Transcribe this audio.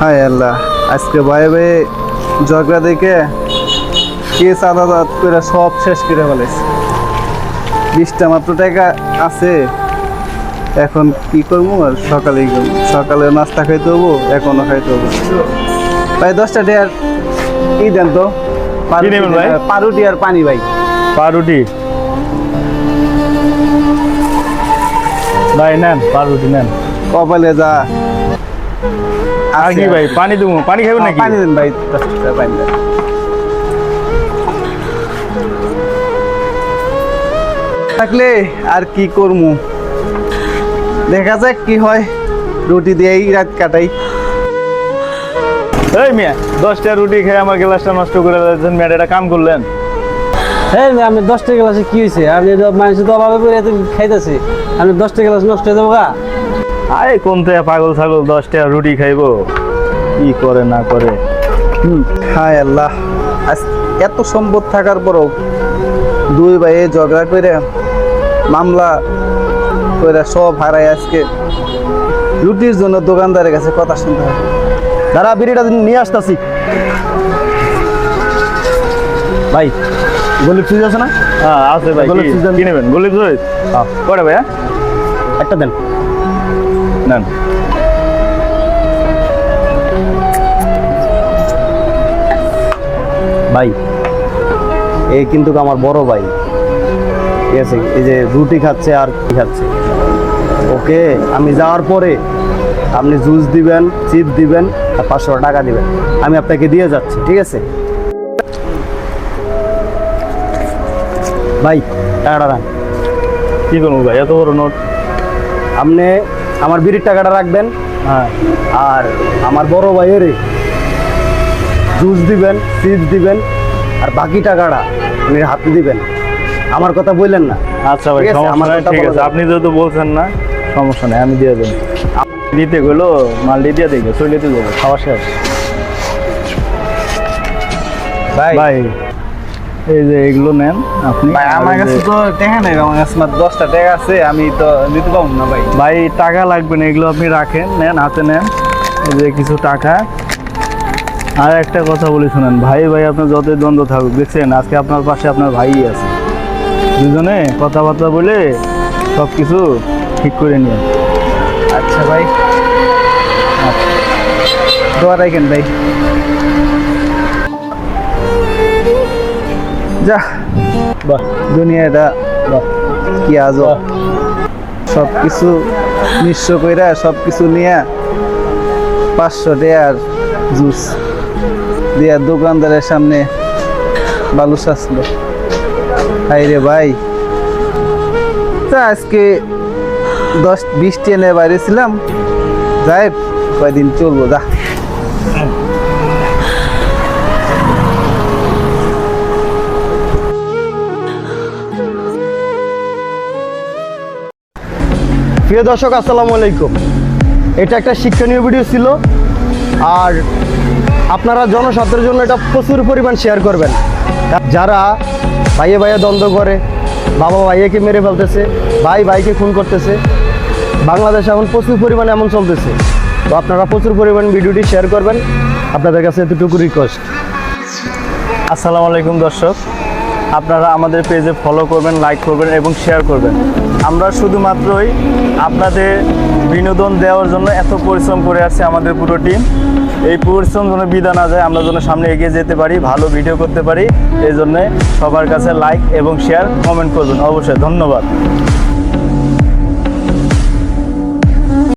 হায় আল্লাহ আজকে ভাই ভাই ঝগড়া দেখে কে চাঁদা দাঁত করে সব শেষ করে ফেলেছে। বিশটা মাত্র টাকা আছে এখন কি করব? আর সকালেই করব? সকালে নাস্তা খাইতে হব এখনও খাইতে হব। ভাই দশটা টাকার কি দেন তো? পারুটি আর পানি ভাই। পাউরুটি ভাই নেন পাউরুটি নেন। কপালে যা আর কি ভাই পানি দেবো পানি খাবেন হ্যাঁ, নাকি? পানি দেন ভাই দশ টাকা পানি দেন। থাকলে আর কি করমু? দেখা যাক কি হয় রুটি দিয়েই রাত কাটাই। এই মিয়া দশটা রুটি খেয়ে আমার গ্লাসটা নষ্ট করে দিয়েছেন মিয়া এটা কাম করলেন। হ্যাঁ আমি দশটা গ্লাসে কি হয়েছে আমি তো মানুষ তো অভাবে পড়ে খাইতেছি। আমি দশটা গ্লাস নষ্ট হয়ে যাব গা। আরে কোন থেকে পাগল ছাগল দশটা রুটি খাইবো? কি করে না করে? হায় আল্লাহ। আজ এত সম্পদ থাকার পরও দুই ভাইয়ে ঝগড়া করে মামলা করে সব হারাই আজকে। রুটির জন্য দোকানদারের কাছে কথা শুনতে হবে দাঁড়া বিড়িটা নিয়ে আসতেছি। ভাই গলি ফ্রিজ আছে না? হ্যাঁ আছে ভাই সিজন- নেবেন? গলিপ জয় হ্যাঁ। কটা ভাইয়া? একটা দেন। নেন। ভাই এই কিন্তু আমার বড় ভাই। ঠিক আছে এই যে রুটি খাচ্ছে আর কি খাচ্ছে। ওকে আমি যাওয়ার পরে আপনি জুস দিবেন চিপ দিবেন আর পাঁচশো টাকা দিবেন। আমি আপনাকে দিয়ে যাচ্ছি ঠিক আছে? ভাই টাকাটা রাখ কি করব ভাই? এত বড় নোট। আপনি আমার বিড়ির টাকাটা রাখবেন। হ্যাঁ। আর আমার বড় ভাইয়ের জুস দিবেন চিপ দিবেন আর বাকি টাকাটা উনি হাতে দিবেন। আমার কথা বললেন না। আচ্ছা ভাই সমস্যা আমার ঠিক আছে। আপনি যেহেতু বলছেন না সমস্যা নেই আমি দিয়ে দেবো। আপনি দিতে গেলো মাল দিয়ে দেখবে চলে দিয়ে দেবো। খাওয়া শেষ। ভাই। ভাই। এই যে এগুলো নেন আপনি। ভাই আমার কাছে তো টাকা নেই আমার কাছে মাত্র দশটা টাকা আছে আমি তো নিতে পারব না ভাই। ভাই টাকা লাগবে না এগুলো আপনি রাখেন নেন হাতে নেন। এই যে কিছু টাকা। আর একটা কথা বলে শুনেন ভাই ভাই আপনার যতই দ্বন্দ্ব থাকুক দেখছেন আজকে আপনার পাশে আপনার ভাই আছে। দুজনে কথাবার্তা বলে সব কিছু ঠিক করে নিয়ে আচ্ছা ভাই। দোয়া রাখেন ভাই। যা। বাহ দুনিয়াটা বাহ কি আজ সব কিছু নিঃস্ব কইরা সব কিছু নিয়ে পাঁচশো টাকার জুস দিয়া দোকানদারের সামনে বালু আসলো হাই রে ভাই। তা আজকে দশ বিশ টেনে বাইরে ছিলাম। যাই কয়দিন চলবো যা। প্রিয় দর্শক, আসসালামু আলাইকুম। এটা একটা শিক্ষণীয় ভিডিও ছিল। আর আপনারা জনস্বার্থের জন্য এটা প্রচুর পরিমাণ শেয়ার করবেন। যারা ভাইয়ে ভাইয়ে দ্বন্দ্ব করে, বাবা ভাইয়াকে মেরে ফেলতেছে, ভাই ভাইকে খুন করতেছে, বাংলাদেশে এখন প্রচুর পরিমাণে এমন চলতেছে। তো আপনারা প্রচুর পরিমাণ ভিডিওটি শেয়ার করবেন। আপনাদের কাছে এতটুকু রিকোয়েস্ট আসসালামু আলাইকুম দর্শক। আপনারা আমাদের পেজে ফলো করবেন লাইক করবেন এবং শেয়ার করবেন। আমরা শুধুমাত্রই আপনাদের বিনোদন দেওয়ার জন্য এত পরিশ্রম করে আসছে আমাদের পুরো টিম এই পরিশ্রম যেন বিদা না যায়, আমরা যেন সামনে এগিয়ে যেতে পারি, ভালো ভিডিও করতে পারি এই জন্যে সবার কাছে লাইক এবং শেয়ার কমেন্ট করবেন। অবশ্যই ধন্যবাদ।